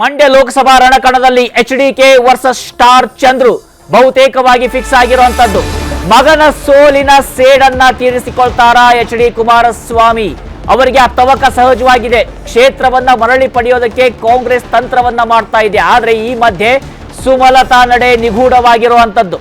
Mandya Lok Sabha ರಣಕಣದಲ್ಲಿ H D K versus star Chandru ಬಹುತೇಕವಾಗಿ fix ಆಗಿರುವಂತದ್ದು. ಮಗನ ಸೋಲಿನ ಸೇಡನ್ನ ತೀರಿಸಿಕೊಳ್ತಾರಾ ಎಚ್ ಡಿ ಕುಮಾರಸ್ವಾಮಿ? ಅವರಿಗೆ ಆ ತವಕ ಸಹಜವಾಗಿದೆ. ಕ್ಷೇತ್ರವನ್ನ ಮರಳಿ ಪಡೆಯೋದಕ್ಕೆ ಕಾಂಗ್ರೆಸ್ ತಂತ್ರವನ್ನ ಮಾಡ್ತಾ ಇದೆ. ಆದ್ರೆ ಈ ಮಧ್ಯೆ ಸುಮಲತಾ ನಡೆ ನಿಗೂಢವಾಗಿರುವಂತದ್ದು.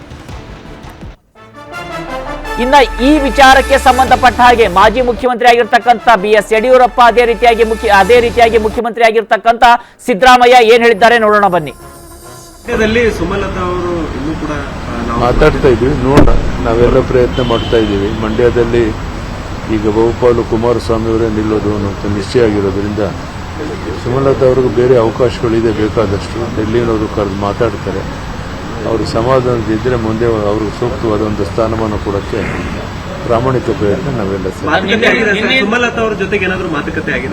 ಇನ್ನ ಈ ವಿಚಾರಕ್ಕೆ ಸಂಬಂಧಪಟ್ಟ ಹಾಗೆ ಮಾಜಿ ಮುಖ್ಯಮಂತ್ರಿ ಆಗಿರ್ತಕ್ಕಂಥ ಬಿ ಎಸ್ ಯಡಿಯೂರಪ್ಪ ಅದೇ ರೀತಿಯಾಗಿ ಮುಖ್ಯ ಅದೇ ರೀತಿಯಾಗಿ ಮುಖ್ಯಮಂತ್ರಿ ಆಗಿರ್ತಕ್ಕಂಥ ಸಿದ್ದರಾಮಯ್ಯ ಏನ್ ಹೇಳಿದ್ದಾರೆ ನೋಡೋಣ ಬನ್ನಿ. ಮಂಡ್ಯದಲ್ಲಿ ಸುಮಲತಾ ಅವರು ಇನ್ನೂ ಕೂಡ ಮಾತಾಡ್ತಾ ಇದ್ದೀವಿ ನೋಡೋಣ. ನಾವೆಲ್ಲ ಪ್ರಯತ್ನ ಮಾಡ್ತಾ ಇದ್ದೀವಿ. ಮಂಡ್ಯದಲ್ಲಿ ಈಗ ಬಹುಪಾಲು ಕುಮಾರಸ್ವಾಮಿ ಅವರೇ ನಿಲ್ಲೋದು ಅನ್ನೋ ನಿಶ್ಚಯ ಆಗಿರೋದ್ರಿಂದ ಸುಮಲತಾ ಅವ್ರಿಗೂ ಬೇರೆ ಅವಕಾಶಗಳಿದೆ ಬೇಕಾದಷ್ಟು. ಡೆಲ್ಲಿನವರು ಕರೆದು ಮಾತಾಡ್ತಾರೆ. ಅವರು ಸಮಾಧಾನದಿದ್ದರೆ ಮುಂದೆ ಅವ್ರಿಗೆ ಸೂಕ್ತವಾದ ಒಂದು ಸ್ಥಾನಮಾನ ಕೊಡೋಕ್ಕೆ ಪ್ರಾಮಾಣಿಕ ಪ್ರಯತ್ನ ನಾವೆಲ್ಲ ಸೇರಿ.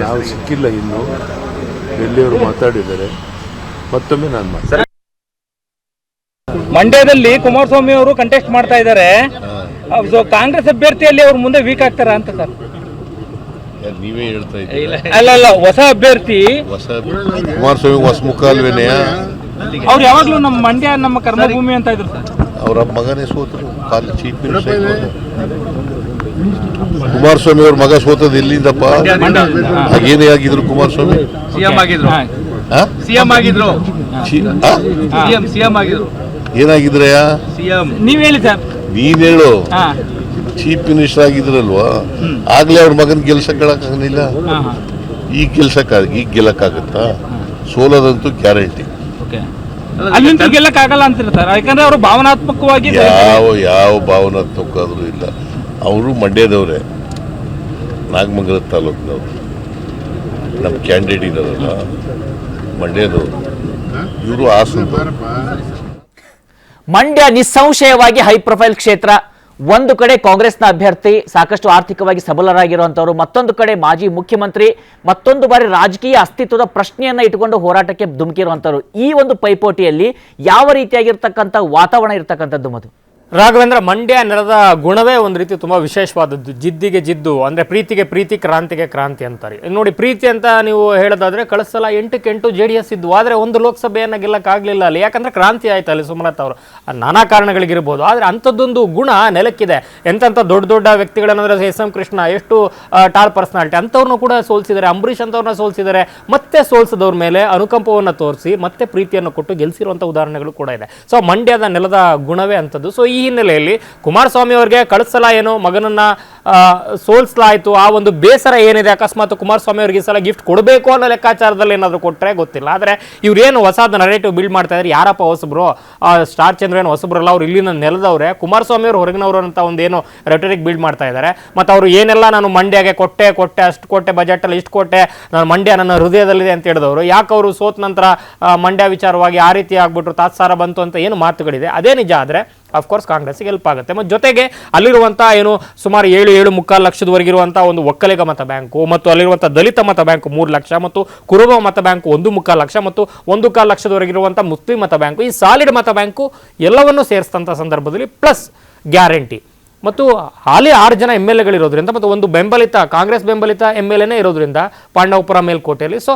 ನಾವು ಸಿಕ್ಕಿಲ್ಲ ಇನ್ನು. ಡೆಲ್ಲಿಯವರು ಮಾತಾಡಿದ್ದಾರೆ? ಮತ್ತೊಮ್ಮೆ ನಾನು ಮಾತಾಡ್ತೀನಿ. ಮಂಡ್ಯದಲ್ಲಿ ಕುಮಾರಸ್ವಾಮಿ ಅವರು ಕಂಟೆಸ್ಟ್ ಮಾಡ್ತಾ ಇದ್ದಾರೆ. ಕಾಂಗ್ರೆಸ್ ಅಭ್ಯರ್ಥಿಯಲ್ಲಿ ಅವ್ರು ಮುಂದೆ ವೀಕ್ ಆಗ್ತಾರ ಅಂತ ಸರ್. ನೀವೇ ಹೇಳ್ತಾ ಇದ್ದೀರಾ? ಅಲ್ಲ ಅಲ್ಲ ಹೊಸ ಅಭ್ಯರ್ಥಿ. ಹೊಸ ಕುಮಾರಸ್ವಾಮಿ ಹೊಸ ಮುಖ ಅಲ್ವೇನೆಯ ಅವ್ರು ಯಾವಾಗಲೂ ನಮ್ಮ ಮಂಡ್ಯ ನಮ್ಮ ಕರ್ಮಭೂಮಿ ಅಂತ ಇದ್ರು ಸರ್. ಅವರ ಮಗನೇ ಸೋತರು. ಕಾಲ್ ಚೀಫ್ ಮಿನಿಸ್ಟರ್. ಕುಮಾರಸ್ವಾಮಿ ಅವ್ರ ಮಗ ಸೋತದ ಎಲ್ಲಿಂದಪ್ಪ? ಏನೇ ಆಗಿದ್ರು ಕುಮಾರಸ್ವಾಮಿ? ಸಿಎಂ ಆಗಿದ್ರು? ಸಿಎಂ ಆಗಿದ್ರು. ಆ? ಸಿಎಂ ಸಿಎಂ ಆಗಿದ್ರು. ಏನಾಗಿದ್ರಯ್ಯ ಸಿಎಂ. ನೀವ್ ಹೇಳಿ ಸರ್. ನೀನ್ ಹೇಳು. ಹಾ. ಚೀಫ್ ಮಿನಿಸ್ಟರ್ ಆಗಿದ್ರಲ್ವಾ? ಆಗ್ಲೇ ಅವ್ರ ಮಗನ್ ಗೆಲ್ಸಕ್ಕಾಗಲಿಲ್ಲ ಈ ಈಗ ಗೆಲ್ಸಕ್ ಈಗ ಗೆಲ್ಲಕ್ಕಾಗತ್ತಾ? ಸೋಲೋದಂತೂ ಗ್ಯಾರಂಟಿ. ಓಕೆ ಅಲ್ಲಿಂದ ಗೆಲ್ಲಕ್ ಆಗಲ್ಲ ಅಂತೀರ ಸರ್ ಯಾಕಂದ್ರೆ ಅವರು ಭಾವನಾತ್ಮಕವಾಗಿ ಯಾವ ಯಾವ ಭಾವನಾತ್ಮಕ ಆದರೂ ಇಲ್ಲ. ಅವರು ಮಂಡ್ಯದವರೇ. ನಾಗಮಂಗಲ ತಾಲೂಕಿನವರು. ನಮ್ಮ ಕ್ಯಾಂಡಿಡೇಟ್ ಇರಲ್ಲ ಮಂಡ್ಯದವರು. ಇವರು ಆಸಂತ ಮಂಡ್ಯ ನಿಸ್ಸಂಶಯವಾಗಿ ಹೈ ಪ್ರೊಫೈಲ್ ಕ್ಷೇತ್ರ ಒಂದು ಕಡೆ ಕಾಂಗ್ರೆಸ್ನ ಅಭ್ಯರ್ಥಿ ಸಾಕಷ್ಟು ಆರ್ಥಿಕವಾಗಿ ಸಬಲರಾಗಿರುವಂತವರು, ಮತ್ತೊಂದು ಕಡೆ ಮಾಜಿ ಮುಖ್ಯಮಂತ್ರಿ, ಮತ್ತೊಂದು ಬಾರಿ ರಾಜಕೀಯ ಅಸ್ತಿತ್ವದ ಪ್ರಶ್ನೆಯನ್ನ ಇಟ್ಟುಕೊಂಡು ಹೋರಾಟಕ್ಕೆ ಧುಮುಕಿರುವಂಥವ್ರು ಈ ಒಂದು ಪೈಪೋಟಿಯಲ್ಲಿ ಯಾವ ರೀತಿಯಾಗಿರ್ತಕ್ಕಂಥ ವಾತಾವರಣ ಇರತಕ್ಕಂಥದ್ದು ಮಧು? ರಾಘವೇಂದ್ರ, ಮಂಡ್ಯ ನೆಲದ ಗುಣವೇ ಒಂದು ರೀತಿ ತುಂಬ ವಿಶೇಷವಾದದ್ದು. ಜಿದ್ದಿಗೆ ಜಿದ್ದು, ಅಂದರೆ ಪ್ರೀತಿಗೆ ಪ್ರೀತಿ, ಕ್ರಾಂತಿಗೆ ಕ್ರಾಂತಿ ಅಂತಾರೆ. ನೋಡಿ, ಪ್ರೀತಿ ಅಂತ ನೀವು ಹೇಳೋದಾದರೆ ಕಳಿಸಲ ಸಲ ಎಂಟಕ್ಕೆ ಎಂಟು ಜೆ ಡಿ ಎಸ್ ಇದ್ದು, ಆದರೆ ಒಂದು ಲೋಕಸಭೆಯನ್ನು ಗೆಲ್ಲಕ್ಕಾಗಲಿಲ್ಲ ಅಲ್ಲಿ. ಯಾಕಂದರೆ ಕ್ರಾಂತಿ ಆಯಿತು ಅಲ್ಲಿ ಸುಮಲತಾ ಅವರು. ನಾನಾ ಕಾರಣಗಳಿಗಿರ್ಬೋದು. ಆದರೆ ಅಂಥದ್ದೊಂದು ಗುಣ ನೆಲಕ್ಕಿದೆ. ಎಂಥಂಥ ದೊಡ್ಡ ದೊಡ್ಡ ವ್ಯಕ್ತಿಗಳನ್ನಂದ್ರೆ ಎಸ್ ಎಂ ಕೃಷ್ಣ, ಎಷ್ಟು ಟಾಲ್ ಪರ್ಸನಾಲಿಟಿ ಅಂಥವ್ರನ್ನೂ ಕೂಡ ಸೋಲಿಸಿದ್ದಾರೆ. ಅಂಬರೀಷ್ ಅಂತವ್ರನ್ನ ಸೋಲಿಸಿದ್ದಾರೆ. ಮತ್ತೆ ಸೋಲಿಸಿದವ್ರ ಮೇಲೆ ಅನುಕಂಪವನ್ನು ತೋರಿಸಿ, ಮತ್ತೆ ಪ್ರೀತಿಯನ್ನು ಕೊಟ್ಟು ಗೆಲ್ಲಿಸಿರುವಂಥ ಉದಾಹರಣೆಗಳು ಕೂಡ ಇದೆ. ಸೊ, ಮಂಡ್ಯದ ನೆಲದ ಗುಣವೇ ಅಂಥದ್ದು. ಸೊ, ಈ ಹಿನ್ನೆಲೆಯಲ್ಲಿ ಕುಮಾರಸ್ವಾಮಿ ಅವರಿಗೆ ಕಳಿಸಲ ಸಲ ಏನು ಮಗನನ್ನ ಸೋಲ್ಸಲಾಯ್ತು, ಆ ಒಂದು ಬೇಸರ ಏನಿದೆ, ಅಕಸ್ಮಾತ್ ಕುಮಾರಸ್ವಾಮಿ ಅವರಿಗೆ ಈ ಸಲ ಗಿಫ್ಟ್ ಕೊಡಬೇಕು ಅನ್ನೋ ಲೆಕ್ಕಾಚಾರದಲ್ಲಿ ಏನಾದರೂ ಕೊಟ್ಟರೆ ಗೊತ್ತಿಲ್ಲ. ಆದರೆ ಇವ್ರೇನು ಹೊಸದ ನರೇಟಿವ್ ಬಿಲ್ಡ್ ಮಾಡ್ತಾ ಇದ್ದಾರೆ ಯಾರಪ್ಪ ಹೊಸಬ್ರು? ಸ್ಟಾರ್ ಚಂದ್ರ ಏನು ಹೊಸಬ್ರಲ್ಲ, ಅವ್ರು ಇಲ್ಲಿನ ನೆಲದವ್ರೆ. ಕುಮಾರಸ್ವಾಮಿ ಅವರು ಹೊರಗಿನವರು ಅಂತ ಒಂದು ಏನು ರೆಟರಿಕ್ ಬಿಲ್ಡ್ ಮಾಡ್ತಾ ಇದ್ದಾರೆ ಮತ್ತು ಅವರು ಏನೆಲ್ಲ ನಾನು ಮಂಡ್ಯಗೆ ಕೊಟ್ಟೆ ಕೊಟ್ಟೆ, ಅಷ್ಟು ಕೊಟ್ಟೆ, ಬಜೆಟಲ್ಲಿ ಇಷ್ಟು ಕೊಟ್ಟೆ ನಾನು ಮಂಡ್ಯ ನನ್ನ ಹೃದಯದಲ್ಲಿದೆ ಅಂತ ಹೇಳಿದವರು. ಯಾಕೆ ಅವರು ಸೋತ ನಂತರ ಮಂಡ್ಯ ವಿಚಾರವಾಗಿ ಆ ರೀತಿ ಆಗ್ಬಿಟ್ರು, ತಾತ್ಸಾರ ಬಂತು ಅಂತ ಏನು ಮಾತುಗಳಿದೆ? ಅದೇ ನಿಜ ಆದರೆ ಅಫ್ಕೋರ್ಸ್ ಕಾಂಗ್ರೆಸ್ಗೆ ಹೆಲ್ಪ್ ಆಗುತ್ತೆ. ಮತ್ತು ಜೊತೆಗೆ ಅಲ್ಲಿರುವಂಥ ಏನು ಸುಮಾರು ಏಳು ಏಳು ಮುಕ್ಕಾಲು ಲಕ್ಷದವರೆಗಿರುವಂಥ ಒಂದು ಒಕ್ಕಲಿಗ ಮತ ಬ್ಯಾಂಕು ಮತ್ತು ಅಲ್ಲಿರುವಂಥ ದಲಿತ ಮತ ಬ್ಯಾಂಕು ಮೂರು ಲಕ್ಷ ಮತ್ತು ಕುರುಬ ಮತ ಬ್ಯಾಂಕು ಒಂದು ಮುಕ್ಕಾಲು ಲಕ್ಷ ಮತ್ತು ಒಂದು ಕಾಲು ಲಕ್ಷದವರೆಗಿರುವಂಥ ಮುಸ್ಲಿಂ ಮತ ಬ್ಯಾಂಕು. ಈ ಸಾಲಿಡ್ ಮತ ಬ್ಯಾಂಕು ಎಲ್ಲವನ್ನೂ ಸೇರಿಸಿದಂಥ ಸಂದರ್ಭದಲ್ಲಿ ಪ್ಲಸ್ ಗ್ಯಾರಂಟಿ ಮತ್ತು ಹಾಲಿ ಆರು ಜನ ಎಂ ಎಲ್ ಎಗಳಿರೋದ್ರಿಂದ ಮತ್ತು ಒಂದು ಬೆಂಬಲಿತ, ಕಾಂಗ್ರೆಸ್ ಬೆಂಬಲಿತ ಎಂ ಎಲ್ ಎನೇ ಇರೋದ್ರಿಂದ ಪಾಂಡವಪುರ ಮೇಲ್ಕೋಟೆಯಲ್ಲಿ. ಸೊ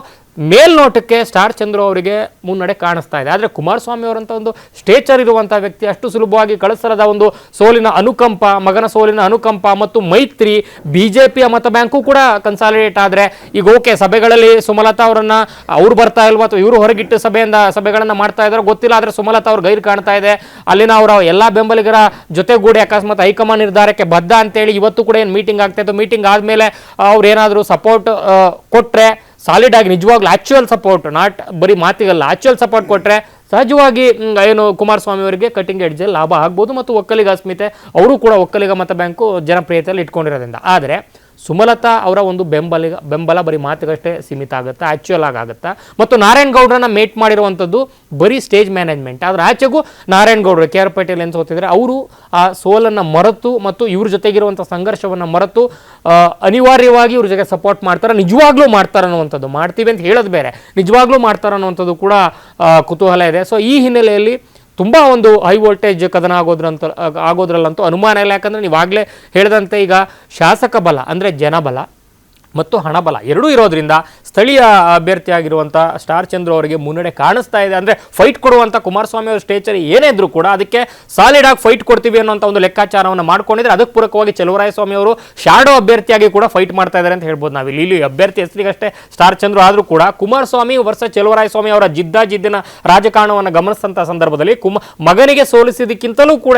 ಮೇಲ್ನೋಟಕ್ಕೆ ಸ್ಟಾರ್ ಚಂದ್ರು ಅವರಿಗೆ ಮುನ್ನಡೆ ಕಾಣಿಸ್ತಾ ಇದೆ. ಆದರೆ ಕುಮಾರಸ್ವಾಮಿ ಅವರಂಥ ಒಂದು ಸ್ಟೇಚರ್ ಇರುವಂಥ ವ್ಯಕ್ತಿ, ಅಷ್ಟು ಸುಲಭವಾಗಿ ಕಳಿಸಲದ ಒಂದು ಸೋಲಿನ ಅನುಕಂಪ, ಮಗನ ಸೋಲಿನ ಅನುಕಂಪ ಮತ್ತು ಮೈತ್ರಿ ಬಿ ಜೆ ಮತ ಬ್ಯಾಂಕು ಕೂಡ ಕನ್ಸಾಲಿಡೇಟ್ ಆದರೆ ಈಗ ಓಕೆ, ಸಭೆಗಳಲ್ಲಿ ಸುಮಲತಾ ಅವರನ್ನು ಅವ್ರು ಬರ್ತಾ ಇಲ್ವಾ ಅಥವಾ ಇವರು ಹೊರಗಿಟ್ಟು ಸಭೆಯಿಂದ ಸಭೆಗಳನ್ನು ಮಾಡ್ತಾ ಇದ್ದಾರೆ ಗೊತ್ತಿಲ್ಲ, ಆದರೆ ಸುಮಲತಾ ಅವ್ರು ಗೈರು ಕಾಣ್ತಾ ಇದೆ. ಅಲ್ಲಿನ ಅವರ ಎಲ್ಲ ಬೆಂಬಲಿಗರ ಜೊತೆಗೂಡಿ ಅಕಸ್ಮಾತ್ ಹೈಕಮಾಂಡ್ ನಿರ್ಧಾರಕ್ಕೆ ಬದ್ಧ ಅಂತೇಳಿ ಇವತ್ತು ಕೂಡ ಏನು ಮೀಟಿಂಗ್ ಆಗ್ತಾ ಮೀಟಿಂಗ್ ಆದಮೇಲೆ ಅವ್ರು ಏನಾದರೂ ಸಪೋರ್ಟ್ ಕೊಟ್ಟರೆ ಸಾಲಿಡ್ ಆಗಿ ನಿಜವಾಗ್ಲೂ ಆಕ್ಚುಯಲ್ ಸಪೋರ್ಟ್ ನಾಟ್ ಬರೀ ಮಾತಿಗಲ್ಲ ಆಕ್ಚುಯಲ್ ಸಪೋರ್ಟ್ ಕೊಟ್ಟರೆ ಸಹಜವಾಗಿ ಏನು ಕುಮಾರಸ್ವಾಮಿ ಅವರಿಗೆ ಕಟಿಂಗ್ ಎಡ್ಜಲ್ಲಿ ಲಾಭ ಆಗ್ಬೋದು ಮತ್ತು ಒಕ್ಕಲಿಗ ಅಸ್ಮಿತೆ, ಅವರು ಕೂಡ ಒಕ್ಕಲಿಗ ಮತ ಬ್ಯಾಂಕು ಜನಪ್ರಿಯತೆಯಲ್ಲಿ ಇಟ್ಕೊಂಡಿರೋದ್ರಿಂದ. ಆದರೆ ಸುಮಲತಾ ಅವರ ಒಂದು ಬೆಂಬಲಿಗ ಬೆಂಬಲ ಬರೀ ಮಾತಿಗಷ್ಟೇ ಸೀಮಿತ ಆಗುತ್ತೆ ಆ್ಯಕ್ಚುಯಲ್ ಆಗುತ್ತೆ. ಮತ್ತು ನಾರಾಯಣ್ ಗೌಡ್ರನ್ನ ಮೇಟ್ ಮಾಡಿರುವಂಥದ್ದು ಬರೀ ಸ್ಟೇಜ್ ಮ್ಯಾನೇಜ್ಮೆಂಟ್ ಆದ್ರೆ ಆಚೆಗೂ ನಾರಾಯಣ್ ಗೌಡ್ರು, ಕೆ ಆರ್ ಪಟೇಲ್ ಅಂತ ಸೋತಿದ್ರೆ ಅವರು ಆ ಸೋಲನ್ನು ಮರೆತು ಮತ್ತು ಇವ್ರ ಜೊತೆಗಿರುವಂಥ ಸಂಘರ್ಷವನ್ನು ಮರೆತು ಅನಿವಾರ್ಯವಾಗಿ ಇವ್ರ ಜೊತೆ ಸಪೋರ್ಟ್ ಮಾಡ್ತಾರೆ, ನಿಜವಾಗ್ಲೂ ಮಾಡ್ತಾರೆ ಅನ್ನುವಂಥದ್ದು. ಮಾಡ್ತೀವಿ ಅಂತ ಹೇಳೋದು ಬೇರೆ. ನಿಜವಾಗ್ಲೂ ಮಾಡ್ತಾರೆ ಅನ್ನುವಂಥದ್ದು ಕೂಡ ಕುತೂಹಲ ಇದೆ. ಸೊ ಈ ಹಿನ್ನೆಲೆಯಲ್ಲಿ ತುಂಬ ಒಂದು ಹೈ ವೋಲ್ಟೇಜ್ ಕದನ ಆಗೋದ್ರಂತ, ಆಗೋದ್ರಲ್ಲಂತೂ ಅನುಮಾನ ಇಲ್ಲ. ಯಾಕಂದರೆ ನೀವಾಗಲೇ ಹೇಳಿದಂತೆ ಈಗ ಶಾಸಕ ಬಲ, ಅಂದರೆ ಜನಬಲ ಮತ್ತು ಹಣಬಲ ಎರಡೂ ಇರೋದ್ರಿಂದ ಸ್ಥಳೀಯ ಅಭ್ಯರ್ಥಿಯಾಗಿರುವಂಥ ಸ್ಟಾರ್ ಚಂದ್ರು ಅವರಿಗೆ ಮುನ್ನಡೆ ಕಾಣಿಸ್ತಾ ಇದೆ. ಅಂದರೆ ಫೈಟ್ ಕೊಡುವಂಥ ಕುಮಾರಸ್ವಾಮಿ ಅವರ ಸ್ಟೇಚರ್ ಏನೇ ಇದ್ರೂ ಕೂಡ ಅದಕ್ಕೆ ಸಾಲಿಡ್ ಆಗಿ ಫೈಟ್ ಕೊಡ್ತೀವಿ ಅನ್ನೋಂಥ ಒಂದು ಲೆಕ್ಕಾಚಾರವನ್ನು ಮಾಡ್ಕೊಂಡಿದ್ರೆ ಅದಕ್ಕೆ ಪೂರಕವಾಗಿ ಚಲುವರಾಯಸ್ವಾಮಿ ಅವರು ಶಾಡೋ ಅಭ್ಯರ್ಥಿಯಾಗಿ ಕೂಡ ಫೈಟ್ ಮಾಡ್ತಾ ಇದ್ದಾರೆ ಅಂತ ಹೇಳ್ಬೋದು ನಾವು ಇಲ್ಲಿ. ಇಲ್ಲಿ ಅಭ್ಯರ್ಥಿ ಹೆಸರಿಗಷ್ಟೇ ಸ್ಟಾರ್ ಚಂದ್ರು ಆದರೂ ಕೂಡ ಕುಮಾರಸ್ವಾಮಿ ವರ್ಷ ಚಲುವರಾಯಸ್ವಾಮಿ ಅವರ ಜಿದ್ದಾಜಿದ್ದಿನ ರಾಜಕಾರಣವನ್ನು ಗಮನಿಸಿದಂಥ ಸಂದರ್ಭದಲ್ಲಿ ಮಗನಿಗೆ ಸೋಲಿಸಿದಕ್ಕಿಂತಲೂ ಕೂಡ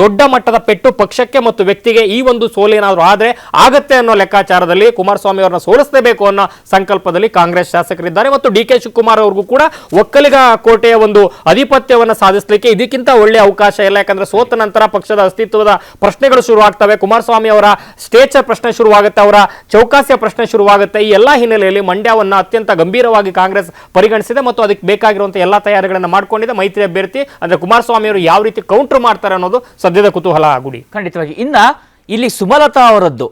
ದೊಡ್ಡ ಮಟ್ಟದ ಪೆಟ್ಟು ಪಕ್ಷಕ್ಕೆ ಮತ್ತು ವ್ಯಕ್ತಿಗೆ ಈ ಒಂದು ಸೋಲೇನಾದರೂ ಆದರೆ ಆಗತ್ತೆ ಅನ್ನೋ ಲೆಕ್ಕಾಚಾರದಲ್ಲಿ ಕುಮಾರಸ್ವಾಮಿ ಅವರನ್ನ ಸೋಲಿಸಲೇಬೇಕು ಅನ್ನೋ ಸಂಕಲ್ಪದಲ್ಲಿ ಕಾಂಗ್ರೆಸ್ ಶಾಸಕರಿದ್ದಾರೆ ಮತ್ತು ಡಿ ಕೆ ಶಿವಕುಮಾರ್ ಅವ್ರಿಗೂ ಕೂಡ ಒಕ್ಕಲಿಗ ಕೋಟೆಯ ಒಂದು ಅಧಿಪತ್ಯವನ್ನು ಸಾಧಿಸಲಿಕ್ಕೆ ಇದಕ್ಕಿಂತ ಒಳ್ಳೆ ಅವಕಾಶ ಇಲ್ಲ. ಯಾಕಂದ್ರೆ ಸೋತ ನಂತರ ಪಕ್ಷದ ಅಸ್ತಿತ್ವದ ಪ್ರಶ್ನೆಗಳು ಶುರುವಾಗ್ತವೆ. ಕುಮಾರಸ್ವಾಮಿ ಅವರ ಸ್ಟೇಚರ್ ಪ್ರಶ್ನೆ ಶುರುವಾಗುತ್ತೆ, ಅವರ ಚೌಕಾಸಿಯ ಪ್ರಶ್ನೆ ಶುರುವಾಗುತ್ತೆ. ಈ ಎಲ್ಲ ಹಿನ್ನೆಲೆಯಲ್ಲಿ ಮಂಡ್ಯವನ್ನು ಅತ್ಯಂತ ಗಂಭೀರವಾಗಿ ಕಾಂಗ್ರೆಸ್ ಪರಿಗಣಿಸಿದೆ ಮತ್ತು ಅದಕ್ಕೆ ಬೇಕಾಗಿರುವಂತಹ ಎಲ್ಲ ತಯಾರಿಗಳನ್ನು ಮಾಡಿಕೊಂಡಿದೆ. ಮೈತ್ರಿ ಅಭ್ಯರ್ಥಿ, ಅಂದ್ರೆ ಕುಮಾರಸ್ವಾಮಿ ಅವರು ಯಾವ ರೀತಿ ಕೌಂಟರ್ ಮಾಡ್ತಾರೆ ಅನ್ನೋದು ಸದ್ಯದ ಕುತೂಹಲ ಆಗುಡಿ ಖಂಡಿತವಾಗಿ. ಇನ್ನ ಇಲ್ಲಿ ಸುಮಲತಾ ಅವರದ್ದು.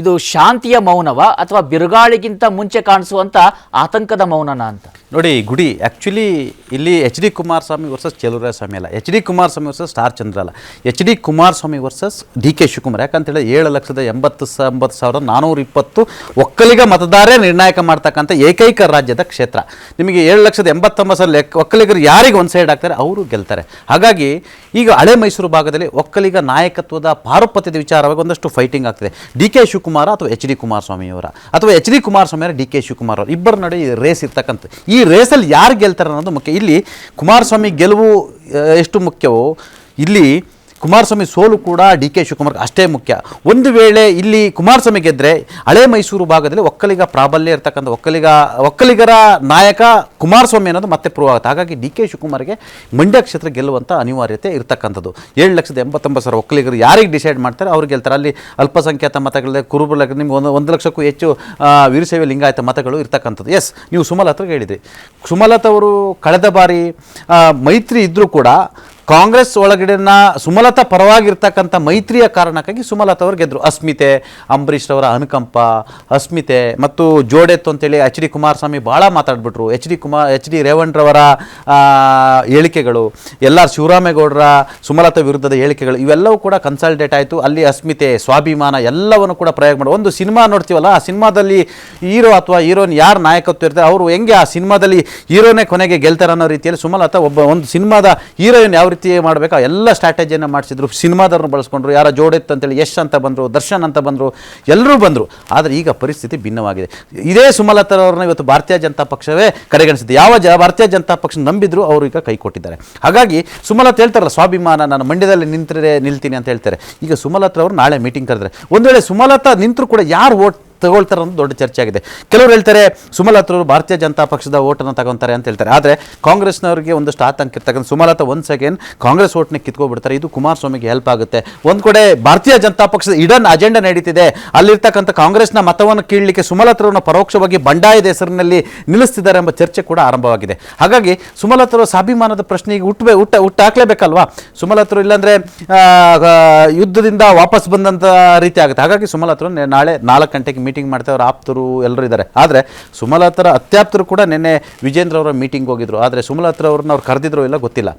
ಇದು ಶಾಂತಿಯ ಮೌನವ ಅಥವಾ ಬಿರುಗಾಳಿಗಿಂತ ಮುಂಚೆ ಕಾಣಿಸುವಂತ ಆತಂಕದ ಮೌನನ ಅಂತ? ನೋಡಿ, ಗುಡಿ ಆ್ಯಕ್ಚುಲಿ ಇಲ್ಲಿ H D Kumaraswamy versus Swamy ಅಲ್ಲ. H D Kumaraswamy versus star Chandra ಅಲ್ಲ. H D Kumaraswamy versus D K Shivakumar. ಯಾಕಂತೇಳಿ ಏಳು ಲಕ್ಷದ ಎಂಬತ್ತು ಸ, ಎಂಬತ್ತು ಸಾವಿರದ ನಾನ್ನೂರ ಇಪ್ಪತ್ತು ಒಕ್ಕಲಿಗ ಮತದಾರೇ ನಿರ್ಣಾಯಕ ಮಾಡ್ತಕ್ಕಂಥ ಏಕೈಕ ರಾಜ್ಯದ ಕ್ಷೇತ್ರ. ನಿಮಗೆ ಏಳು ಲಕ್ಷದ ಎಂಬತ್ತೊಂಬತ್ತು ಸಾವಿರ ಒಕ್ಕಲಿಗರು ಯಾರಿಗೆ ಒಂದು ಸೈಡ್ ಆಗ್ತಾರೆ ಅವರು ಗೆಲ್ತಾರೆ. ಹಾಗಾಗಿ ಈಗ ಹಳೆ ಮೈಸೂರು ಭಾಗದಲ್ಲಿ ಒಕ್ಕಲಿಗ ನಾಯಕತ್ವದ ಪಾರುಪತ್ಯದ ವಿಚಾರವಾಗಿ ಒಂದಷ್ಟು ಫೈಟಿಂಗ್ ಆಗ್ತಿದೆ. ಡಿ ಕೆ ಅಥವಾ ಎಚ್ ಡಿ ಕುಮಾರಸ್ವಾಮಿಯವರ ಅಥವಾ H D Kumaraswamy D K Shivakumar ಅವರು? ಇಬ್ಬರ ನಡುವೆ ರೇಸ್ ಇರ್ತಕ್ಕಂಥ ಈ ರೇಸಲ್ಲಿ ಯಾರು ಗೆಲ್ತಾರೆ ಅನ್ನೋದು ಮುಖ್ಯ. ಇಲ್ಲಿ ಕುಮಾರಸ್ವಾಮಿ ಗೆಲುವು ಎಷ್ಟು ಮುಖ್ಯವೋ, ಇಲ್ಲಿ ಕುಮಾರಸ್ವಾಮಿ ಸೋಲು ಕೂಡ ಡಿ ಕೆ ಶಿವಕುಮಾರ್ಗೆ ಅಷ್ಟೇ ಮುಖ್ಯ. ಒಂದು ವೇಳೆ ಇಲ್ಲಿ ಕುಮಾರಸ್ವಾಮಿ ಗೆದ್ದರೆ ಹಳೆ ಮೈಸೂರು ಭಾಗದಲ್ಲಿ ಒಕ್ಕಲಿಗ ಪ್ರಾಬಲ್ಯ ಇರತಕ್ಕಂಥ ಒಕ್ಕಲಿಗ, ಒಕ್ಕಲಿಗರ ನಾಯಕ ಕುಮಾರಸ್ವಾಮಿ ಅನ್ನೋದು ಮತ್ತೆ ಪ್ರೂವ್ ಆಗುತ್ತೆ. ಹಾಗಾಗಿ ಡಿ ಕೆ ಶಿವಕುಮಾರ್ಗೆ ಮಂಡ್ಯ ಕ್ಷೇತ್ರ ಗೆಲ್ಲುವಂಥ ಅನಿವಾರ್ಯತೆ ಇರತಕ್ಕಂಥದ್ದು. ಏಳು ಲಕ್ಷದ ಎಂಬತ್ತೊಂಬತ್ತು ಸಾವಿರ ಒಕ್ಕಲಿಗರು ಯಾರಿಗೆ ಡಿಸೈಡ್ ಮಾಡ್ತಾರೆ? ಅವ್ರು ಗೆಲ್ತಾರೆ. ಅಲ್ಲಿ ಅಲ್ಪಸಂಖ್ಯಾತ ಮತಗಳಿದೆ ಕುರುಬಲ ನಿಮ್ಗೆ ಒಂದು ಒಂದು ಲಕ್ಷಕ್ಕೂ ಹೆಚ್ಚು ವೀರಶೈವ ಲಿಂಗಾಯತ ಮತಗಳು ಇರ್ತಕ್ಕಂಥದ್ದು. ಎಸ್ ನೀವು ಸುಮಲತಾ ಹೇಳಿದ್ರಿ. ಸುಮಲತಾ ಅವರು ಕಳೆದ ಬಾರಿ ಮೈತ್ರಿ ಇದ್ದರೂ ಕೂಡ ಕಾಂಗ್ರೆಸ್ ಒಳಗಡೆನ ಸುಮಲತಾ ಪರವಾಗಿರ್ತಕ್ಕಂಥ ಮೈತ್ರಿಯ ಕಾರಣಕ್ಕಾಗಿ ಸುಮಲತಾ ಅವರು ಗೆದ್ದರು ಅಸ್ಮಿತೆ ಅಂಬರೀಷ್ ರವರ ಅನುಕಂಪ, ಅಸ್ಮಿತೆ ಮತ್ತು ಜೋಡೆತ್ತು ಅಂತೇಳಿ ಎಚ್ ಡಿ ಕುಮಾರಸ್ವಾಮಿ ಭಾಳ ಮಾತಾಡ್ಬಿಟ್ರು. H D Kumar H D ರೇವಣ್ರವರ ಹೇಳಿಕೆಗಳು ಎಲ್ಲ ಶಿವರಾಮೇಗೌಡರ ಸುಮಲತಾ ವಿರುದ್ಧದ ಹೇಳಿಕೆಗಳು, ಇವೆಲ್ಲವೂ ಕೂಡ ಕನ್ಸಲ್ಟೇಟ್ ಆಯಿತು. ಅಲ್ಲಿ ಅಸ್ಮಿತೆ ಸ್ವಾಭಿಮಾನ ಎಲ್ಲವನ್ನು ಕೂಡ ಪ್ರಯೋಗ ಮಾಡಿ. ಒಂದು ಸಿನಿಮಾ ನೋಡ್ತೀವಲ್ಲ, ಆ ಸಿನಿಮಾದಲ್ಲಿ ಹೀರೋ ಅಥವಾ ಹೀರೋನ್ ಯಾರು ನಾಯಕತ್ವ ಇರ್ತಾರೆ ಅವರು ಹೆಂಗೆ ಆ ಸಿನಿಮಾದಲ್ಲಿ ಹೀರೋನೇ ಕೊನೆಗೆ ಗೆಲ್ತಾರೆ ಅನ್ನೋ ರೀತಿಯಲ್ಲಿ ಸುಮಲತಾ ಒಬ್ಬ ಒಂದು ಸಿನಿಮಾದ ಹೀರೋಯಿನ್ ಯಾವ ರೀತಿ ಮಾಡಬೇಕಾ? ಎಲ್ಲ ಸ್ಟ್ರಾಟಜಿಯನ್ನು ಮಾಡಿಸಿದ್ರು. ಸಿನಿಮಾದವ್ರನ್ನ ಬಳಸ್ಕೊಂಡ್ರು. ಯಾರ ಜೋಡಿತ್ತು ಅಂತೇಳಿ ಯಶ್ ಅಂತ ಬಂದರು, ದರ್ಶನ್ ಅಂತ ಬಂದರು, ಎಲ್ಲರೂ ಬಂದರು. ಆದರೆ ಈಗ ಪರಿಸ್ಥಿತಿ ಭಿನ್ನವಾಗಿದೆ. ಇದೇ ಸುಮಲತಾರವ್ರನ್ನ ಇವತ್ತು ಭಾರತೀಯ ಜನತಾ ಪಕ್ಷವೇ ಕಡೆಗಣಿಸಿದೆ ಯಾವ ಜ, ಭಾರತೀಯ ಜನತಾ ಪಕ್ಷ ನಂಬಿದ್ರು, ಅವರು ಈಗ ಕೈ ಕೊಟ್ಟಿದ್ದಾರೆ. ಹಾಗಾಗಿ ಸುಮಲತಾ ಹೇಳ್ತಾರಲ್ಲ, ಸ್ವಾಭಿಮಾನ, ನಾನು ಮಂಡ್ಯದಲ್ಲಿ ನಿಂತರೆ, ನಿಲ್ತೀನಿ ಅಂತ ಹೇಳ್ತಾರೆ. ಈಗ ಸುಮಲತಾ ಅವರು ನಾಳೆ ಮೀಟಿಂಗ್ ಕರೆದ್ರೆ. ಒಂದು ವೇಳೆ ಸುಮಲತಾ ನಿಂತರೂ ಕೂಡ ಯಾರು ಓಟ್ ತಗೊಳ್ತಾರೆ ಅನ್ನೋದು ದೊಡ್ಡ ಚರ್ಚೆ ಆಗಿದೆ. ಕೆಲವರು ಹೇಳ್ತಾರೆ, ಸುಮಲತಾ ಭಾರತೀಯ ಜನತಾ ಪಕ್ಷದ ಓಟನ್ನು ತಗೊಂತಾರೆ ಅಂತ ಹೇಳ್ತಾರೆ. ಆದರೆ ಕಾಂಗ್ರೆಸ್ನವರಿಗೆ ಒಂದಷ್ಟು ಆತಂಕ ಇರ್ತಕ್ಕಂಥ ಸುಮಲತಾ ಒಂದು ಸೆಕೆಂಡ್ ಕಾಂಗ್ರೆಸ್ ಓಟ್ನ ಕಿತ್ಕೊಬಿಡ್ತಾರೆ. ಇದು ಕುಮಾರಸ್ವಾಮಿಗೆ ಹೆಲ್ಪ್ ಆಗುತ್ತೆ. ಒಂದು ಕಡೆ ಭಾರತೀಯ ಜನತಾ ಪಕ್ಷದ ಇಡನ್ ಅಜೆಂಡಾ ನಡೀತಿದೆ. ಅಲ್ಲಿರ್ತಕ್ಕಂಥ ಕಾಂಗ್ರೆಸ್ನ ಮತವನ್ನು ಕೀಳಲಿಕ್ಕೆ ಸುಮಲತರನ್ನು ಪರೋಕ್ಷವಾಗಿ ಬಂಡಾಯದ ಹೆಸರಿನಲ್ಲಿ ನಿಲ್ಲಿಸ್ತಿದ್ದಾರೆ ಎಂಬ ಚರ್ಚೆ ಕೂಡ ಆರಂಭವಾಗಿದೆ. ಹಾಗಾಗಿ ಸುಮಲತರು ಸ್ವಾಭಿಮಾನದ ಪ್ರಶ್ನೆಗೆ ಹುಟ್ಟಬೇ ಹುಟ್ಟ ಹುಟ್ಟ ಹಾಕ್ಲೇಬೇಕಲ್ವಾ ಸುಮಲತರು ಇಲ್ಲಾಂದ್ರೆ ಯುದ್ಧದಿಂದ ವಾಪಸ್ ಬಂದಂಥ ರೀತಿ ಆಗುತ್ತೆ. ಹಾಗಾಗಿ ಸುಮಲತರು ನಾಳೆ ನಾಲ್ಕು ಗಂಟೆಗೆ ಮೀಟಿಂಗ್ ಮಾಡ್ತಾರೆ ಅವ್ರ ಆಪ್ತರು ಎಲ್ಲರೂ ಇದ್ದಾರೆ. ಆದರೆ ಸುಮಲತರ ಅತ್ಯಾಪ್ತರು ಕೂಡ ನಿನ್ನೆ ವಿಜೇಂದ್ರ ಅವರ ಮೀಟಿಂಗ್ ಹೋಗಿದ್ರು. ಆದರೆ ಸುಮಲತ್ರ ಅವ್ರನ್ನ ಅವ್ರು ಕರೆದಿದ್ರು ಇಲ್ಲ ಗೊತ್ತಿಲ್ಲ.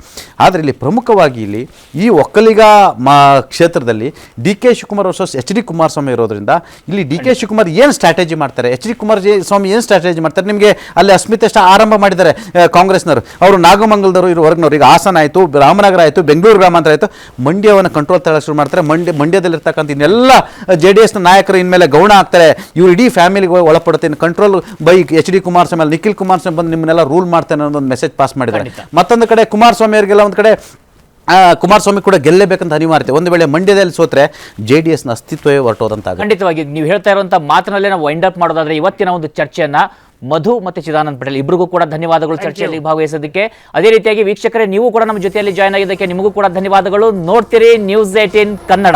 ಆದರೆ ಇಲ್ಲಿ ಪ್ರಮುಖವಾಗಿ ಇಲ್ಲಿ ಈ ಒಕ್ಕಲಿಗ ಮಾ ಕ್ಷೇತ್ರದಲ್ಲಿ D K Shivakumar versus H D Kumaraswamy ಇರೋದ್ರಿಂದ ಇಲ್ಲಿ ಡಿ ಕೆ ಶಿವಕುಮಾರ್ ಏನು ಸ್ಟ್ರಾಟಜಿ ಮಾಡ್ತಾರೆ? ಎಚ್ ಡಿ ಕುಮಾರ್ ಸ್ವಾಮಿ ಏನು ಸ್ಟ್ರಾಟಜಿ ಮಾಡ್ತಾರೆ? ನಿಮಗೆ ಅಲ್ಲಿ ಅಸ್ಮಿತೆ ಸ್ಟಾ ಆರಂಭ ಮಾಡಿದ್ದಾರೆ ಕಾಂಗ್ರೆಸ್ನವರು. ಅವರು ನಾಗಮಂಗಲದವರು ಇರೋ ವರ್ಗನವ್ರು. ಈಗ ಹಾಸನ ಆಯಿತು, ರಾಮನಗರ ಆಯಿತು, ಬೆಂಗಳೂರು ಗ್ರಾಮಾಂತರ ಆಯಿತು. ಮಂಡ್ಯವನ್ನು ಕಂಟ್ರೋಲ್ ತಗೊಳ್ಳೋಕೆ ಶುರು ಮಾಡ್ತಾರೆ. ಮಂಡ್ಯ, ಮಂಡ್ಯದಲ್ಲಿರ್ತಕ್ಕಂಥ ಇನ್ನೆಲ್ಲ ಜೆ ಡಿ ಎಸ್ನ ನಾಯಕರು ಇನ್ಮೇಲೆ ಗೌಣ ಆಗ್ತಾರೆ. ಇವ್ರು ಇಡೀ ಫ್ಯಾಮಿಲಿಗೆ ಗೆ ಇನ್ನು control by H D Kumaraswamy ಅಲ್ಲಿ ನಿಖಿಲ್ ಕುಮಾರಸ್ವಾಮಿ ಬಂದು ನಿಮ್ಮನ್ನೆಲ್ಲ ರೂಲ್ ಮಾಡ್ತೇನೆ ಅನ್ನೋ ಒಂದು ಮೆಸೇಜ್ ಪಾಸ್ ಮಾಡಿದ್ದಾರೆ. ಮತ್ತೊಂದು ಕಡೆ ಕುಮಾರಸ್ವಾಮಿ ಅವರಿಗೆಲ್ಲ ಒಂದು ಕಡೆ ಕುಮಾರಸ್ವಾಮಿ ಕೂಡ ಗೆಲ್ಲೇಬೇಕಂತ ಅನಿವಾರ್ಯತೆ ಒಂದು ವೇಳೆ ಮಂಡ್ಯದಲ್ಲಿ ಸೋತ್ರೆ ಜೆ ಡಿ ಎಸ್ನ ಅಸ್ತಿತ್ವವೇ ಹೊರಟೋದಂತ ಖಂಡಿತವಾಗಿ ನೀವು ಹೇಳ್ತಾ ಇರುವಂತ ಮಾತಿನಲ್ಲೇ ನಾವು ವೈಂಡ್ ಅಪ್ ಮಾಡೋದಾದ್ರೆ ಇವತ್ತಿನ ಒಂದು ಚರ್ಚೆಯನ್ನ ಮಧು ಮತ್ತೆ ಚಿದಾನಂದ್ ಪಟೇಲ್ ಇಬ್ಬರಿಗೂ ಕೂಡ ಧನ್ಯವಾದಗಳು ಚರ್ಚೆಯಲ್ಲಿ ಭಾಗವಹಿಸೋದಕ್ಕೆ. ಅದೇ ರೀತಿಯಾಗಿ ವೀಕ್ಷಕರೇ ನೀವು ಕೂಡ ನಮ್ಮ ಜೊತೆಯಲ್ಲಿ ಜಾಯ್ನ್ ಆಗಿದ್ದಕ್ಕೆ ನಿಮಗೂ ಕೂಡ ಧನ್ಯವಾದಗಳು. ನೋಡ್ತೀರಿ ನ್ಯೂಸ್ ಏಟೀನ್ ಕನ್ನಡ.